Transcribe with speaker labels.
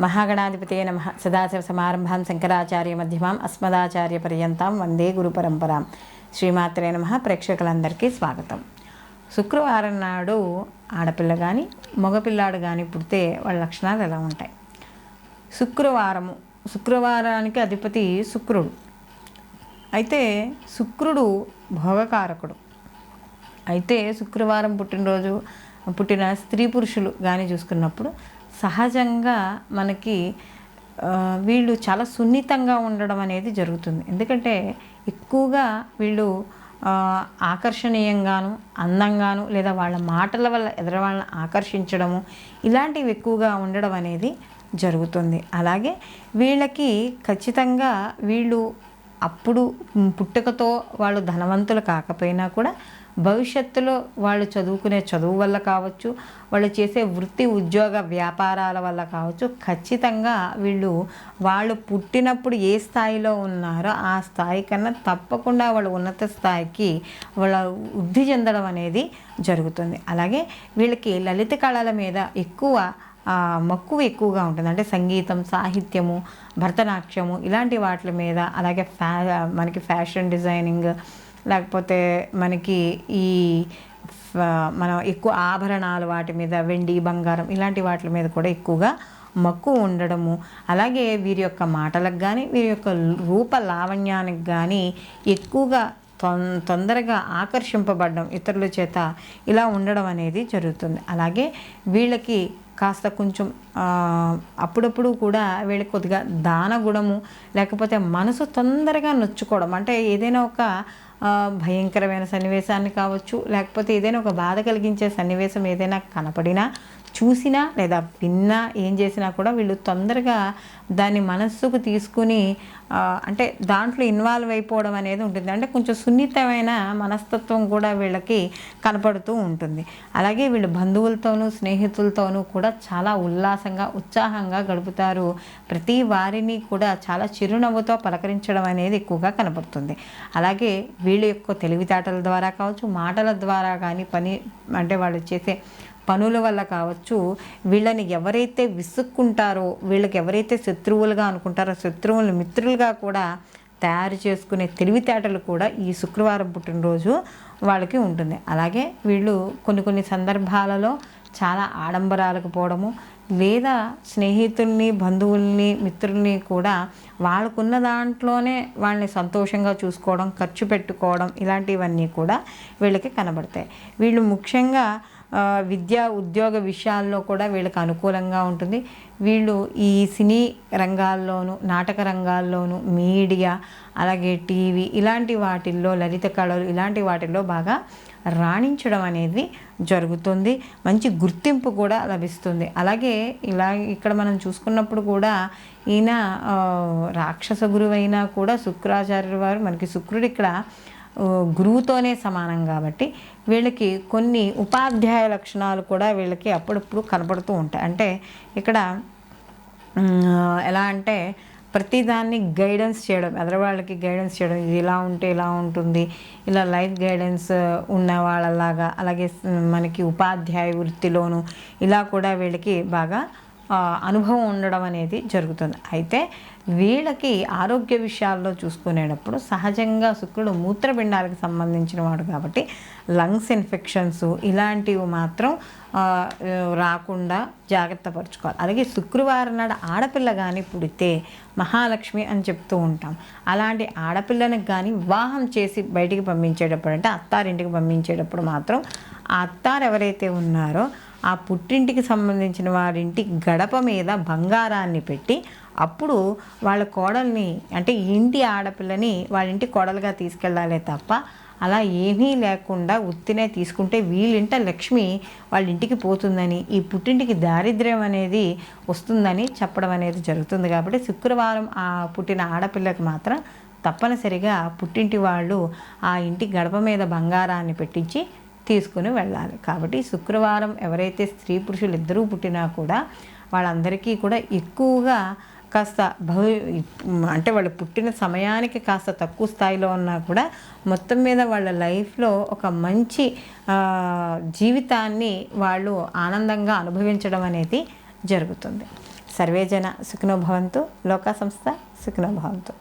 Speaker 1: మహాగణాధిపతే నమ. సదాశివ సమారంభాం శంకరాచార్య మధ్యమాం అస్మదాచార్య పర్యంతం వందే గురు పరంపరాం. శ్రీమాత్రే నమ. ప్రేక్షకులందరికీ స్వాగతం. శుక్రవారం నాడు ఆడపిల్ల కానీ మగపిల్లాడు కానీ పుడితే వాళ్ళ లక్షణాలు ఎలా ఉంటాయి? శుక్రవారము. శుక్రవారానికి అధిపతి శుక్రుడు. అయితే శుక్రుడు భోగకారకుడు. అయితే శుక్రవారం పుట్టినరోజు పుట్టిన స్త్రీ పురుషులు కానీ చూసుకున్నప్పుడు సహజంగా మనకి వీళ్ళు చాలా సున్నితంగా ఉండడం అనేది జరుగుతుంది. ఎందుకంటే ఎక్కువగా వీళ్ళు ఆకర్షణీయంగాను అందంగాను లేదా వాళ్ళ మాటల వల్ల ఎదురు వాళ్ళని ఆకర్షించడము ఇలాంటివి ఎక్కువగా ఉండడం అనేది జరుగుతుంది. అలాగే వీళ్ళకి ఖచ్చితంగా వీళ్ళు అప్పుడు పుట్టుకతో వాళ్ళు ధనవంతులు కాకపోయినా కూడా భవిష్యత్తులో వాళ్ళు చదువుకునే చదువు వల్ల కావచ్చు వాళ్ళు చేసే వృత్తి ఉద్యోగ వ్యాపారాల వల్ల కావచ్చు ఖచ్చితంగా వీళ్ళు వాళ్ళు పుట్టినప్పుడు ఏ స్థాయిలో ఉన్నారో ఆ స్థాయి కన్నా తప్పకుండా వాళ్ళు ఉన్నత స్థాయికి వాళ్ళ వృద్ధి చెందడం అనేది జరుగుతుంది. అలాగే వీళ్ళకి లలిత కళల మీద ఎక్కువ మక్కువ ఎక్కువగా ఉంటుంది. అంటే సంగీతం సాహిత్యము భరతనాట్యము ఇలాంటి వాటి మీద అలాగే ఫ్యా మనకి ఫ్యాషన్ డిజైనింగ్ లేకపోతే మనకి ఈ మనం ఎక్కువ ఆభరణాలు వాటి మీద వెండి బంగారం ఇలాంటి వాటి మీద కూడా ఎక్కువగా మక్కువ ఉండడము. అలాగే వీరి యొక్క మాటలకు కానీ వీరి యొక్క రూప లావణ్యానికి కానీ ఎక్కువగా తొం తొందరగా ఆకర్షింపబడడం ఇతరుల చేత ఇలా ఉండడం అనేది జరుగుతుంది. అలాగే వీళ్ళకి కాస్త కొంచెం అప్పుడప్పుడు కూడా వీళ్ళకి కొద్దిగా దాన గుణము లేకపోతే మనసు తొందరగా నొచ్చుకోవడం అంటే ఏదైనా ఒక భయంకరమైన సన్నివేశాన్ని కావచ్చు లేకపోతే ఏదైనా ఒక బాధ కలిగించే సన్నివేశం ఏదైనా కనపడినా చూసినా లేదా విన్నా ఏం చేసినా కూడా వీళ్ళు తొందరగా దాన్ని మనస్సుకు తీసుకుని అంటే దాంట్లో ఇన్వాల్వ్ అయిపోవడం అనేది ఉంటుంది. అంటే కొంచెం సున్నితమైన మనస్తత్వం కూడా వీళ్ళకి కనపడుతూ ఉంటుంది. అలాగే వీళ్ళు బంధువులతోనూ స్నేహితులతోనూ కూడా చాలా ఉల్లాసంగా ఉత్సాహంగా గడుపుతారు. ప్రతి వారిని కూడా చాలా చిరునవ్వుతో పలకరించడం అనేది ఎక్కువగా కనపడుతుంది. అలాగే వీళ్ళ యొక్క తెలివితేటల ద్వారా కావచ్చు మాటల ద్వారా కానీ పని అంటే వాళ్ళు చేసే పనుల వల్ల కావచ్చు వీళ్ళని ఎవరైతే విసుక్కుంటారో వీళ్ళకి ఎవరైతే శత్రువులుగా అనుకుంటారో శత్రువులు మిత్రులుగా కూడా తయారు చేసుకునే తెలివితేటలు కూడా ఈ శుక్రవారం పుట్టినరోజు వాళ్ళకి ఉంటుంది. అలాగే వీళ్ళు కొన్ని కొన్ని సందర్భాలలో చాలా ఆడంబరాలకు పోవడము లేదా స్నేహితుల్ని బంధువుల్ని మిత్రుల్ని కూడా వాళ్ళకున్న దాంట్లోనే వాళ్ళని సంతోషంగా చూసుకోవడం ఖర్చు పెట్టుకోవడం ఇలాంటివన్నీ కూడా వీళ్ళకి కనబడతాయి. వీళ్ళు ముఖ్యంగా విద్యా ఉద్యోగ విషయాల్లో కూడా వీళ్ళకి అనుకూలంగా ఉంటుంది. వీళ్ళు ఈ సినీ రంగాల్లోనూ నాటక రంగాల్లోనూ మీడియా అలాగే టీవీ ఇలాంటి వాటిల్లో లలిత కళలు ఇలాంటి వాటిల్లో బాగా రాణించడం అనేది జరుగుతుంది. మంచి గుర్తింపు కూడా లభిస్తుంది. అలాగే ఇలా ఇక్కడ మనం చూసుకున్నప్పుడు కూడా ఈయన రాక్షస గురువైనా కూడా శుక్రాచార్యుల వారు మనకి శుక్రుడు ఇక్కడ గురువుతోనే సమానం కాబట్టి వీళ్ళకి కొన్ని ఉపాధ్యాయ లక్షణాలు కూడా వీళ్ళకి అప్పుడప్పుడు కనపడుతూ ఉంటాయి. అంటే ఇక్కడ ఎలా అంటే ప్రతిదాన్ని గైడెన్స్ చేయడం ఎదరవాళ్ళకి గైడెన్స్ చేయడం ఇది ఇలా ఉంటే ఇలా ఉంటుంది ఇలా లైఫ్ గైడెన్స్ ఉన్న వాళ్ళలాగా అలాగే మనకి ఉపాధ్యాయ వృత్తిలోను ఇలా కూడా వీళ్ళకి బాగా అనుభవం ఉండడం అనేది జరుగుతుంది. అయితే వీళ్ళకి ఆరోగ్య విషయాల్లో చూసుకునేటప్పుడు సహజంగా శుక్రుడు మూత్రపిండాలకు సంబంధించిన వాడు కాబట్టి లంగ్స్ ఇన్ఫెక్షన్స్ ఇలాంటివి మాత్రం రాకుండా జాగ్రత్త పరచుకోవాలి. అలాగే శుక్రవారం నాడు ఆడపిల్ల కానీ పుడితే మహాలక్ష్మి అని చెప్తూ ఉంటాం. అలాంటి ఆడపిల్లని కానీ వివాహం చేసి బయటికి పంపించేటప్పుడు అంటే అత్తారింటికి పంపించేటప్పుడు మాత్రం ఆ అత్తారు ఎవరైతే ఉన్నారో ఆ పుట్టింటికి సంబంధించిన వారింటి గడప మీద బంగారాన్ని పెట్టి అప్పుడు వాళ్ళ కోడల్ని అంటే ఇంటి ఆడపిల్లని వాళ్ళ ఇంటి కోడలుగా తీసుకెళ్ళాలే తప్ప అలా ఏమీ లేకుండా ఉత్తినే తీసుకుంటే వీళ్ళింట లక్ష్మి వాళ్ళ ఇంటికి పోతుందని ఈ పుట్టింటికి దారిద్ర్యం అనేది వస్తుందని చెప్పడం అనేది జరుగుతుంది. కాబట్టి శుక్రవారం ఆ పుట్టిన ఆడపిల్లకి మాత్రం తప్పనిసరిగా పుట్టింటి వాళ్ళు ఆ ఇంటి గడప మీద బంగారాన్ని పెట్టించి తీసుకుని వెళ్ళాలి. కాబట్టి శుక్రవారం ఎవరైతే స్త్రీ పురుషులు ఇద్దరూ పుట్టినా కూడా వాళ్ళందరికీ కూడా ఎక్కువగా కాస్త భవి అంటే వాళ్ళు పుట్టిన సమయానికి కాస్త తక్కువ స్థాయిలో ఉన్నా కూడా మొత్తం మీద వాళ్ళ లైఫ్లో ఒక మంచి జీవితాన్ని వాళ్ళు ఆనందంగా అనుభవించడం అనేది జరుగుతుంది. సర్వేజన సుఖినోభవంతు భవంతు. లోకా సంస్థ సుఖినోభవంతు